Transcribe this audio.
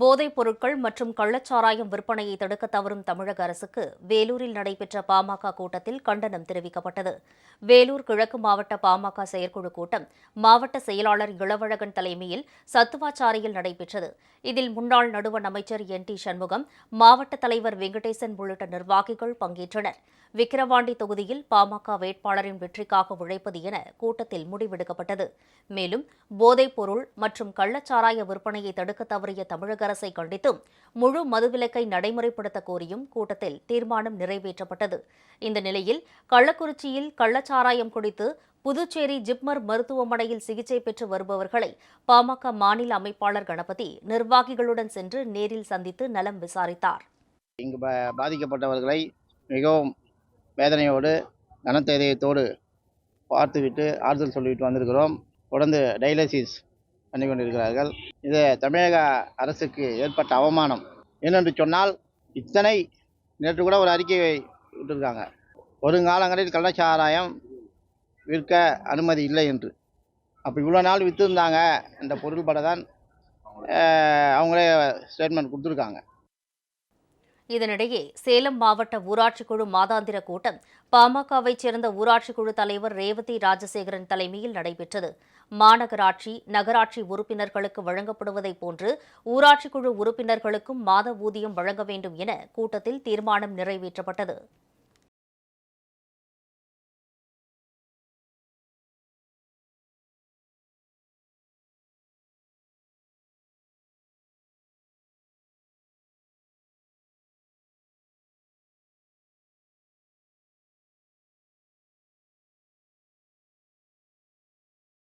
போதைப் பொருட்கள் மற்றும் கள்ளச்சாராயம் விற்பனையை தடுக்க தவறும் தமிழக அரசுக்கு வேலூரில் நடைபெற்ற பாமக கூட்டத்தில் கண்டனம் தெரிவிக்கப்பட்டது. வேலூர் கிழக்கு மாவட்ட பாமக செயற்குழு கூட்டம் மாவட்ட செயலாளர் இளவழகன் தலைமையில் சத்துவாச்சாரியில் நடைபெற்றது. இதில் முன்னாள் நடுவண் அமைச்சர் என் டி சண்முகம் மாவட்ட தலைவர் வெங்கடேசன் உள்ளிட்ட நிர்வாகிகள் பங்கேற்றனர். விக்கிரவாண்டி தொகுதியில் பாமக வேட்பாளரின் வெற்றிக்காக உழைப்பது என கூட்டத்தில் முடிவெடுக்கப்பட்டது. மேலும் போதைப் பொருள் மற்றும் கள்ளச்சாராய விற்பனையை தடுக்க தவறிய தமிழக அரசை கண்டித்தும் முழு மதுவிலக்கை நடைமுறைப்படுத்த கோரியும் கூட்டத்தில் தீர்மானம் நிறைவேற்றப்பட்டது. இந்த நிலையில் கள்ளக்குறிச்சியில் கள்ளச்சாராயம் குடித்து புதுச்சேரி ஜிப்மர் மருத்துவமனையில் சிகிச்சை பெற்று வருபவர்களை பாமக மாநில அமைப்பாளர் கணபதி நிர்வாகிகளுடன் சென்று நேரில் சந்தித்து நலம் விசாரித்தார். இங்கு பாதிக்கப்பட்டவர்களை மிகவும் வேதனையோடு கனத்த பார்த்துவிட்டு ஆறுதல் சொல்லிவிட்டு வந்திருக்கிறோம். தொடர்ந்து டயாலிசிஸ் பண்ணி கொண்டிருக்கிறார்கள். இது தமிழக அரசுக்கு ஏற்பட்ட அவமானம். ஏனென்று சொன்னால் இத்தனை நேற்று கூட ஒரு அறிக்கை ஒரு வருங்காலங்களில் கள்ளச்சாராயம் விற்க அனுமதி இல்லை என்று. அப்போ இவ்வளோ நாள் விற்றுருந்தாங்க என்ற பொருள்பட தான் அவங்களே ஸ்டேட்மெண்ட் கொடுத்துருக்காங்க. இதனிடையே சேலம் மாவட்ட ஊராட்சிக்குழு மாதாந்திர கூட்டம் பாமகவைச் சேர்ந்த ஊராட்சிக்குழு தலைவர் ரேவதி ராஜசேகரன் தலைமையில் நடைபெற்றது. மாநகராட்சி நகராட்சி உறுப்பினர்களுக்கு வழங்கப்படுவதைப் போன்று ஊராட்சிக்குழு உறுப்பினர்களுக்கும் மாத ஊதியம் வழங்க வேண்டும் என கூட்டத்தில் தீர்மானம் நிறைவேற்றப்பட்டது.